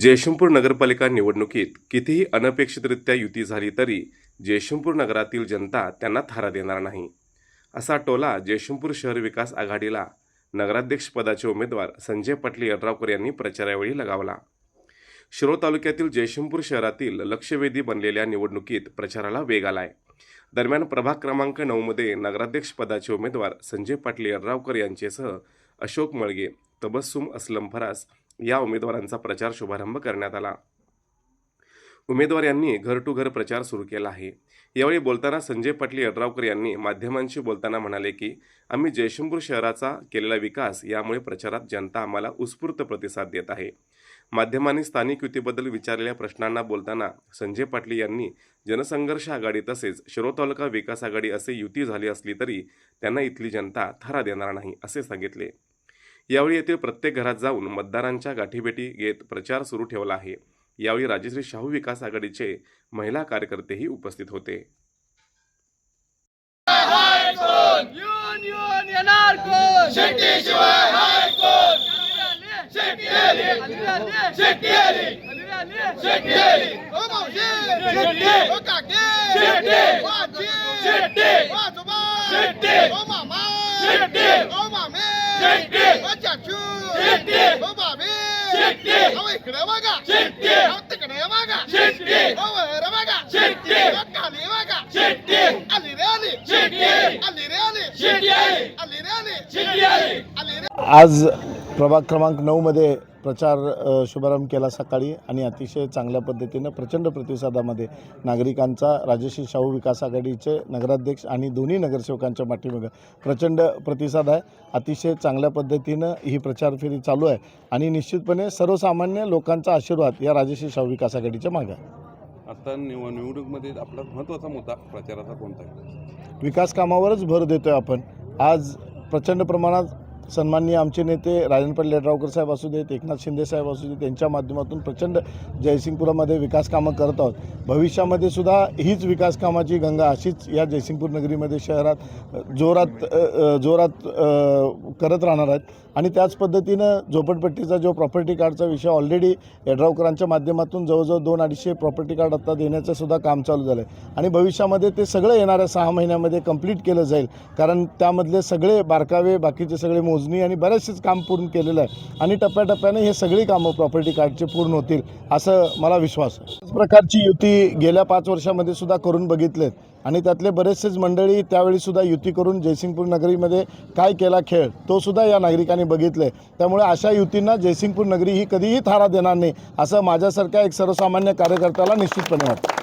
जयशंपूर नगरपालिका निवडणुकीत कितीही अनपेक्षितरित्या युती झाली तरी जयशंपूर नगरातील जनता त्यांना थारा देणार नाही. असा टोला जयशंपूर शहर विकास आघाडीला नगराध्यक्षपदाचे उमेदवार संजय पाटील यड्रावकर यांनी प्रचारावेळी लगावला. शिरो तालुक्यातील जयशंपूर शहरातील लक्षवेधी बनलेल्या निवडणुकीत प्रचाराला वेग आलाय. दरम्यान प्रभाग क्रमांक नऊमध्ये नगराध्यक्षपदाचे उमेदवार संजय पाटील यड्रावकर यांचेसह अशोक मळगे तबस्सुम असलम फरास या उमेदवारांचा प्रचार शुभारंभ करण्यात आला. उमेदवार यांनी घर टू घर प्रचार सुरू केला आहे. यावेळी बोलताना संजय पाटील यड्रावकर यांनी माध्यमांशी बोलताना म्हणाले की आम्ही जयशंपूर शहराचा केलेला विकास यामुळे प्रचारात जनता आम्हाला उत्स्फूर्त प्रतिसाद देत आहे. माध्यमांनी स्थानिक युतीबद्दल विचारलेल्या प्रश्नांना बोलताना संजय पाटील यांनी जनसंघर्ष आघाडी तसेच शिरो तालुका विकास आघाडी असे युती झाली असली तरी त्यांना इथली जनता थारा देणार नाही असे सांगितले. यावेळी येथील प्रत्येक घरात जाऊन मतदारांच्या गाठीभेटी घेत प्रचार सुरू ठेवला आहे. यावेळी राजश्री शाहू विकास आघाडीचे महिला कार्यकर्तेही उपस्थित होते. आली आली आली इकडे बघा! तिकडे बघा! वर बघा! खाली बघा! शेट्टी! आली रे आली! शेट्टी! आली रे आली! शेट्टी! आली आली रे आली! शेट्टी! आली आली रे आज प्रभाग क्रमांक नऊमध्ये प्रचार शुभारंभ केला सकाळी आणि अतिशय चांगल्या पद्धतीनं प्रचंड प्रतिसादामध्ये नागरिकांचा राजश्री शाहू विकास आघाडीचे नगराध्यक्ष आणि दोन्ही नगरसेवकांच्या पाठीमागं प्रचंड प्रतिसाद आहे. अतिशय चांगल्या पद्धतीनं ही प्रचार फेरी चालू आहे आणि निश्चितपणे सर्वसामान्य लोकांचा आशीर्वाद या राजश्री शाहू विकास आघाडीच्या मागे आहे. आता निव निवडणुकीमध्ये आपला महत्त्वाचा मुद्दा प्रचाराचा कोणता आहे? विकास कामावरच भर देतोय आपण. आज प्रचंड प्रमाणात सन्माननीय आमचे नेते राजन पाटील साहेब असू देत एकनाथ शिंदे साहेब असू देत त्यांच्या माध्यमातून प्रचंड जयसिंगपुरामध्ये विकास कामं करत आहोत. भविष्यामध्ये सुद्धा हीच विकास कामाची गंगा अशीच या जयसिंगपूर नगरीमध्ये शहरात जोरात जोरात करत राहणार आहेत. आणि त्याच पद्धतीनं झोपडपट्टीचा जो प्रॉपर्टी कार्डचा विषय ऑलरेडी यड्रावकरांच्या माध्यमातून जवळजवळ दोन अडीचशे प्रॉपर्टी कार्ड आत्ता देण्याचं सुद्धा काम चालू झालं आहे आणि भविष्यामध्ये ते सगळं येणाऱ्या सहा महिन्यामध्ये कंप्लीट केलं जाईल. कारण त्यामधले सगळे बारकावे बाकीचे सगळे मोजणी आणि बरेचसेच काम पूर्ण केलेलं आहे. आणि टप्प्याटप्प्याने हे सगळी कामं प्रॉपर्टी कार्डचे पूर्ण होतील असं मला विश्वास आहे. त्याच प्रकारची युती गेल्या पाच वर्षामध्ये सुद्धा करून बघितलेत. आणि त्यातले बरेचसेच मंडळी त्यावेळीसुद्धा युती करून जयसिंगपूर नगरीमध्ये काय केला खेळ तोसुद्धा या नागरिकांनी बघितले. त्यामुळे अशा युतींना जयसिंगपूर नगरी ही कधीही थारा देणार नाही असं माझ्यासारख्या एक सर्वसामान्य कार्यकर्त्याला निश्चितपणे वाटतं.